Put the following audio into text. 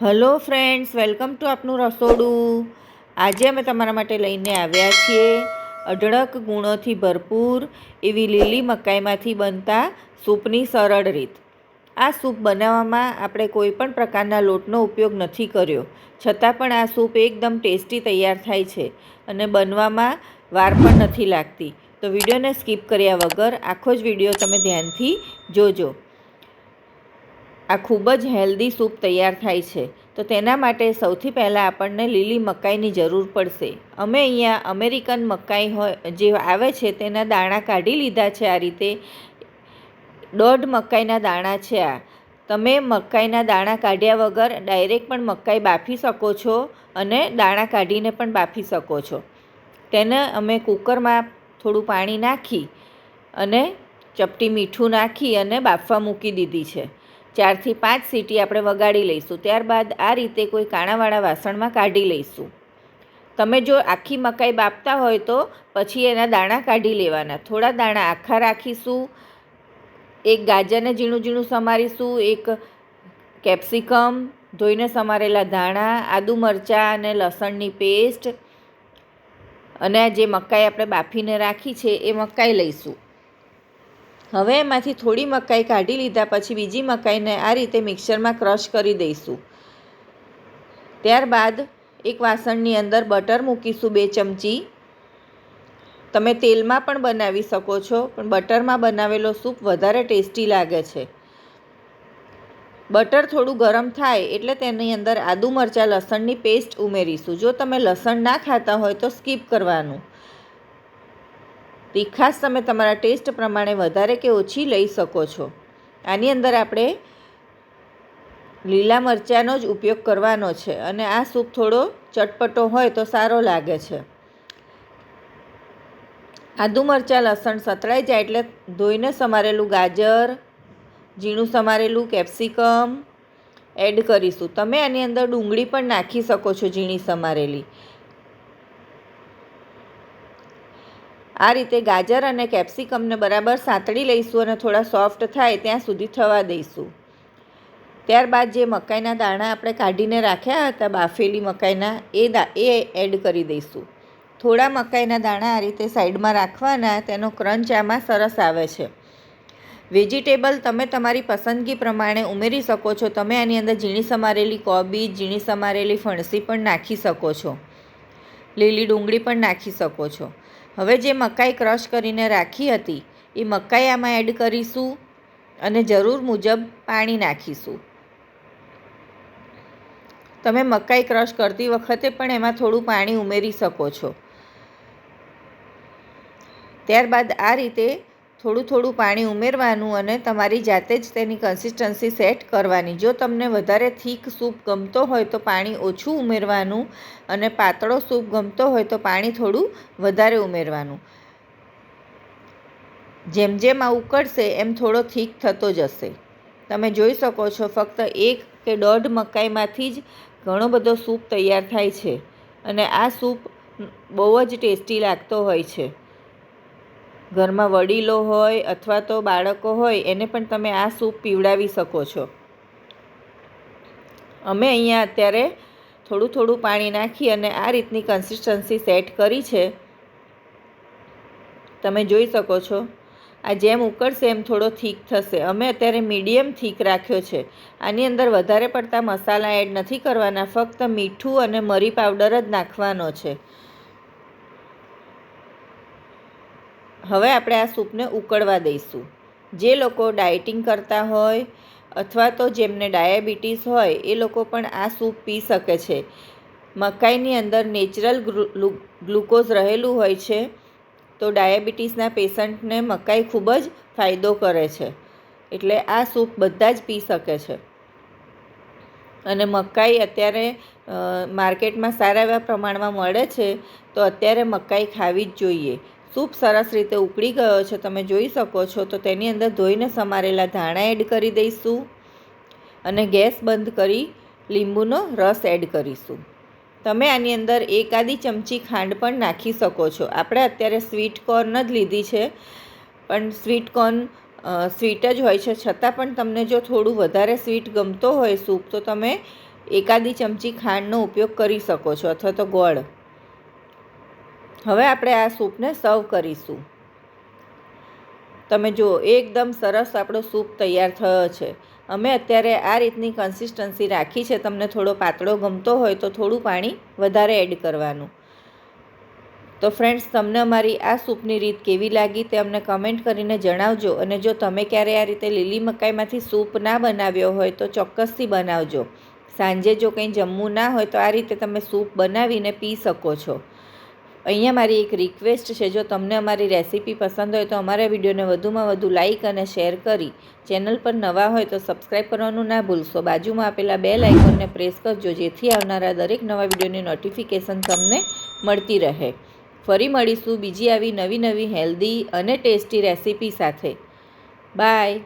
Hello friends, welcome to આપનું રસોડું. આજે અમે તમારા માટે લઈને આવ્યા છીએ અઢળક ગુણોથી ભરપૂર એવી લીલી મકાઈમાંથી બનતા સૂપની સરળ રીત. આ સૂપ બનાવવામાં આપણે કોઈ પણ પ્રકારના લોટનો ઉપયોગ નથી કર્યો. છતાં પણ આ સૂપ એકદમ ટેસ્ટી તૈયાર થાય છે અને બનવામાં વાર પણ નથી લાગતી. તો વિડીયોને સ્કીપ કર્યા વગર આખો જ વીડિયો તમે ધ્યાનથી જોજો. આ ખૂબ જ હેલ્ધી સૂપ તૈયાર થાય છે. તો તેના માટે સૌથી પહેલાં આપણને લીલી મકાઈની જરૂર પડશે. અમે અહીંયા અમેરિકન મકાઈ હોય જે આવે છે તેના દાણા કાઢી લીધા છે આ રીતે. દોઢ મકાઈના દાણા છે આ. તમે મકાઈના દાણા કાઢ્યા વગર ડાયરેક્ટ પણ મકાઈ બાફી શકો છો અને દાણા કાઢીને પણ બાફી શકો છો. તેને અમે કુકરમાં થોડું પાણી નાખી અને ચપટી મીઠું નાખી અને બાફવા મૂકી દીધી છે. ચારથી પાંચ સીટી આપણે વગાડી લઈશું. ત્યારબાદ આ રીતે કોઈ કાણાવાળા વાસણમાં કાઢી લઈશું. તમે જો આખી મકાઈ બાફતા હોય તો પછી એના દાણા કાઢી લેવાના. થોડા દાણા આખા રાખીશું. એક ગાજરને ઝીણું ઝીણું સમારીશું. એક કેપ્સિકમ, ધોઈને સમારેલા ધાણા, આદુ મરચાં અને લસણની પેસ્ટ. અને જે મકાઈ આપણે બાફીને રાખી છે, એ મકાઈ લઈશું. હવે એમાંથી થોડી મકાઈ કાઢી લીધા પછી બીજી મકાઈને આ રીતે મિક્સરમાં ક્રશ કરી દઈશું. ત્યારબાદ એક વાસણની અંદર બટર મૂકીશું બે ચમચી. તમે તેલમાં પણ બનાવી શકો છો, પણ બટરમાં બનાવેલો સૂપ વધારે ટેસ્ટી લાગે છે. બટર થોડું ગરમ થાય એટલે તેની અંદર આદુ મરચાં લસણની પેસ્ટ ઉમેરીશું. જો તમે લસણ ના ખાતા હોય તો સ્કીપ કરવાનું. તીખાશ તમે તમારા ટેસ્ટ પ્રમાણે વધારે કે ઓછી લઈ શકો છો. આની અંદર આપણે લીલા મરચાંનો જ ઉપયોગ કરવાનો છે અને આ સૂપ થોડો ચટપટો હોય તો સારો લાગે છે. આદુ મરચાં લસણ સતળાઈ જાય એટલે ધોઈને સમારેલું ગાજર, ઝીણું સમારેલું કેપ્સિકમ એડ કરીશું. તમે આની અંદર ડુંગળી પણ નાખી શકો છો ઝીણી સમારેલી. આ રીતે ગાજર અને કેપ્સિકમને બરાબર સાંતળી લઈશું અને થોડા સોફ્ટ થાય ત્યાં સુધી થવા દઈશું. ત્યારબાદ જે મકાઈના દાણા આપણે કાઢીને રાખ્યા હતા, બાફેલી મકાઈના, એ દા, એ એડ કરી દઈશું. થોડા મકાઈના દાણા આ રીતે સાઈડમાં રાખવાના, તેનો ક્રંચ આમાં સરસ આવે છે. વેજીટેબલ તમે તમારી પસંદગી પ્રમાણે ઉમેરી શકો છો. તમે આની અંદર ઝીણી સમારેલી કોબી, ઝીણી સમારેલી ફણસી પણ નાખી શકો છો. લીલી ડુંગળી પણ નાખી શકો છો. હવે જે મકાઈ ક્રશ કરીને રાખી હતી, એ મકાઈ આમાં એડ કરીશું અને જરૂર મુજબ પાણી નાખીશું. તમે મકાઈ ક્રશ કરતી વખતે પણ એમાં થોડું પાણી ઉમેરી શકો છો. ત્યારબાદ આ રીતે થોડું થોડું પાણી ઉમેરવાનું અને તમારી જાતે જ તેની કન્સિસ્ટન્સી સેટ કરવાની. જો તમને વધારે થીક સૂપ ગમતો હોય તો પાણી ઓછું ઉમેરવાનું અને પાતળો સૂપ ગમતો હોય તો પાણી થોડું વધારે ઉમેરવાનું. જેમ જેમ આ ઉકળશે એમ થોડો થીક થતો જશે. તમે જોઈ શકો છો ફક્ત એક કે દોઢ મકાઈમાંથી જ ઘણો બધો સૂપ તૈયાર થાય છે અને આ સૂપ બહુ જ ટેસ્ટી લાગતો હોય છે. ઘરમાં વડીલો હોય અથવા તો બાળકો હોય, એને પણ તમે આ સૂપ પીવડાવી શકો છો. અમે અહીંયા અત્યારે થોડું થોડું પાણી નાખી અને આ રીતની કન્સિસ્ટન્સી સેટ કરી છે. તમે જોઈ શકો છો. આ જેમ ઉકળશે એમ થોડો થીક થશે. અમે અત્યારે મીડિયમ થીક રાખ્યો છે. આની અંદર વધારે પડતા મસાલા એડ નથી કરવાના, ફક્ત મીઠું અને મરી પાવડર જ નાખવાનો છે. હવે આપણે આ સૂપને ઉકળવા દઈશું. જે લોકો ડાયટિંગ કરતા હોય અથવા તો જેમને ડાયાબિટીસ હોય, એ લોકો પણ આ સૂપ પી શકે છે. મકાઈની અંદર નેચરલ ગ્લુકોઝ રહેલું હોય છે, તો ડાયાબિટીસના પેશન્ટને મકાઈ ખૂબ જ ફાયદો કરે છે. એટલે આ સૂપ બધા જ પી શકે છે. અને મકાઈ અત્યારે માર્કેટમાં સારા એવા પ્રમાણમાં મળે છે, તો અત્યારે મકાઈ ખાવી જ જોઈએ. સૂપ સરસ રીતે ઉકળી ગયો છે, તમે જોઈ શકો છો. તો તેની અંદર ધોઈને સમારેલા ધાણા એડ કરી દઈશું અને ગેસ બંધ કરી લીંબુનો રસ એડ કરીશું. તમે આની અંદર એકાદી ચમચી ખાંડ પણ નાખી શકો છો. આપણે અત્યારે સ્વીટ કોર્ન જ લીધી છે, પણ સ્વીટ કોર્ન સ્વીટ જ હોય છે. છતાં પણ તમને જો થોડું વધારે સ્વીટ ગમતો હોય સૂપ, તો તમે એકાદી ચમચી ખાંડનો ઉપયોગ કરી શકો છો, અથવા તો ગોળ. હવે આપણે આ સૂપને સર્વ કરીશું. તમે જુઓ, એકદમ સરસ આપણો સૂપ તૈયાર થયો છે. અમે અત્યારે આ રીતની કન્સિસ્ટન્સી રાખી છે. તમને થોડો પાતળો ગમતો હોય તો થોડું પાણી વધારે એડ કરવાનું. તો ફ્રેન્ડ્સ તમને અમારી આ સૂપની રીત કેવી લાગી તે અમને કમેન્ટ કરીને જણાવજો. અને જો તમે ક્યારે આ રીતે લીલી મકાઈમાંથી સૂપ ના બનાવ્યો હોય તો ચોક્કસથી બનાવજો. સાંજે જો કંઈ જમવું ના હોય તો આ રીતે તમે સૂપ બનાવીને પી શકો છો. અહીંયા મારી એક રિક્વેસ્ટ છે, જો તમને અમારી રેસીપી પસંદ હોય તો અમારા વિડીયોને વધુમાં વધુ લાઇક અને શેર કરી. ચેનલ પર નવા હોય તો સબસ્ક્રાઈબ કરવાનું ના ભૂલશો. બાજુમાં આપેલા બે લાઇકોનને પ્રેસ કરજો, જેથી આવનારા દરેક નવા વિડીયોની નોટિફિકેશન તમને મળતી રહે. ફરી મળીશું બીજી આવી નવી નવી હેલ્ધી અને ટેસ્ટી રેસીપી સાથે. બાય